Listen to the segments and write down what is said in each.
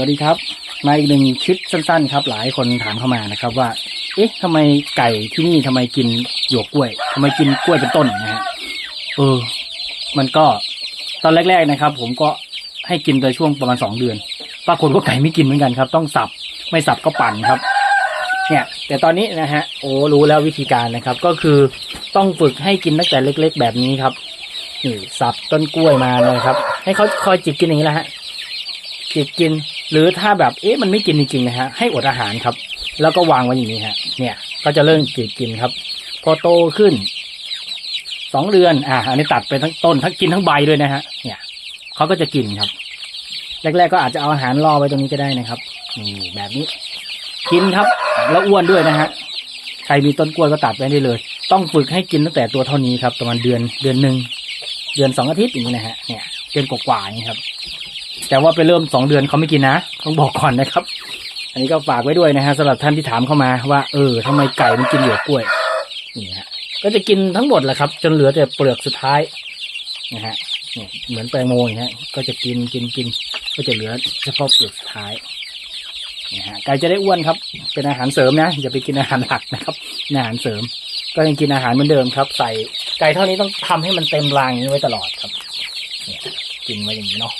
วัสดีครับ มาอีกหนึ่งคลิปสั้นๆ ครับ หลายคนถามเข้ามานะครับ ว่า เอ๊ะทำไมไก่ที่นี่ทำไมกินหยวกกล้วยทำไมกินกล้วยเป็นต้นนะฮะเออ มันก็ตอนแรก ๆนะครับ ผมก็ให้กินโดยช่วงประมาณสองเดือนปรากฏว่าไก่ไม่กินเหมือนกันครับ ต้องสับไม่สับก็ปั่นครับ เนี่ย แต่ตอนนี้นะฮะโอ้รู้แล้ววิธีการนะครับ ก็คือต้องฝึกให้กินตั้งแต่เล็ก ๆ แบบนี้ครับนี่สับต้นกล้วยมาเลยครับ ให้เขาคอยจิกกินอย่างนี้แหละฮะจิกกิน หรือถ้าแบบเอ๊ะมันไม่กินจริงๆนะฮะให้อดอาหารครับ แล้วก็วางไว้อย่างนี้ฮะ เนี่ย ก็จะเริ่มจิกกินครับ พอโตขึ้นสองเดือน อ่าอันนี้ตัดไปทั้งต้นทั้งกินทั้งใบด้วยนะฮะ เนี่ยเขาก็จะกินครับ แรก ๆ ก็อาจจะเอาอาหารล่อไว้ตรงนี้ก็ได้นะครับนี่แบบนี้ กินครับ แล้วอ้วนด้วยนะฮะใครมีต้นกล้วยก็ตัดไว้ได้เลย ต้องฝึกให้กินตั้งแต่ตัวเท่านี้ครับประมาณเดือนเดือนหนึ่งเดือนสองอาทิตย์อย่างนี้นะฮะเนี่ยเดือนกว่าๆอย่างนี้ครับ แต่ว่าไปเริ่มสองเดือนเขาไม่กินนะต้องบอกก่อนนะครับ อันนี้ก็ฝากไว้ด้วยนะฮะสำหรับท่านที่ถามเข้ามาว่า เออทำไมไก่มันกินเหยวกกล้วยนี่ฮะก็จะกินทั้งหมดแหละครับ จนเหลือแต่เปลือกสุดท้ายนะฮะเหมือนแตงโมอย่างเงี้ยก็จะกินกินกิน ก็จะเหลือเฉพาะเปลือกสุดท้ายนะฮะไก่จะได้อ้วนครับ เป็นอาหารเสริมนะอย่าไปกินอาหารหลักนะครับอาหารเสริม ก็ยังกินอาหารเหมือนเดิมครับ ใส่ไก่เท่านี้ต้องทำให้มันเต็มรางอย่างนี้ไว้ตลอดครับเนี่ยกินไว้อย่างนี้เนาะ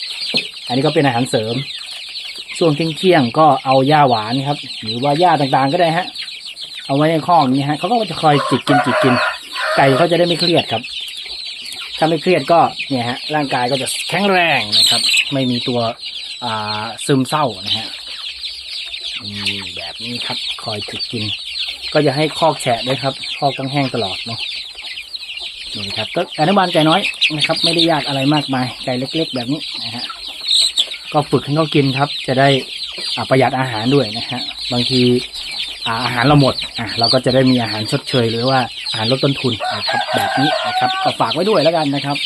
อันนี้ก็เป็นอาหารเสริม ช่วงเที่ยงๆก็เอาหญ้าหวานครับ หรือว่าหญ้าต่างๆก็ได้ฮะ เอาไว้ในข้องนี้ฮะเขาก็จะคอยจิกกินจิกกิน ไก่เขาจะได้ไม่เครียดครับ ถ้าไม่เครียดก็เนี่ยฮะ ร่างกายก็จะแข็งแรงนะครับ ไม่มีตัวซึมเศร้านะฮะมีแบบนี้ครับคอยจิกกิน ก็จะให้คอกแฉะด้วยครับ คอกต้องแห้งตลอดเนาะนี่ครับก็อนุบาลไก่น้อยนะครับ ไม่ได้ยากอะไรมากมายไก่เล็ก ๆ แบบนี้นะฮะ ก็ฝึกให้เขากินครับ จะได้ประหยัดอาหารด้วยนะฮะบางทีอาอาหารเราหมดอะเราก็จะได้มีอาหารชดเชยหรือว่าอาหารลดต้นทุนนะครับแบบนี้นะครับก็ฝากไว้ด้วยแล้วกันนะครับ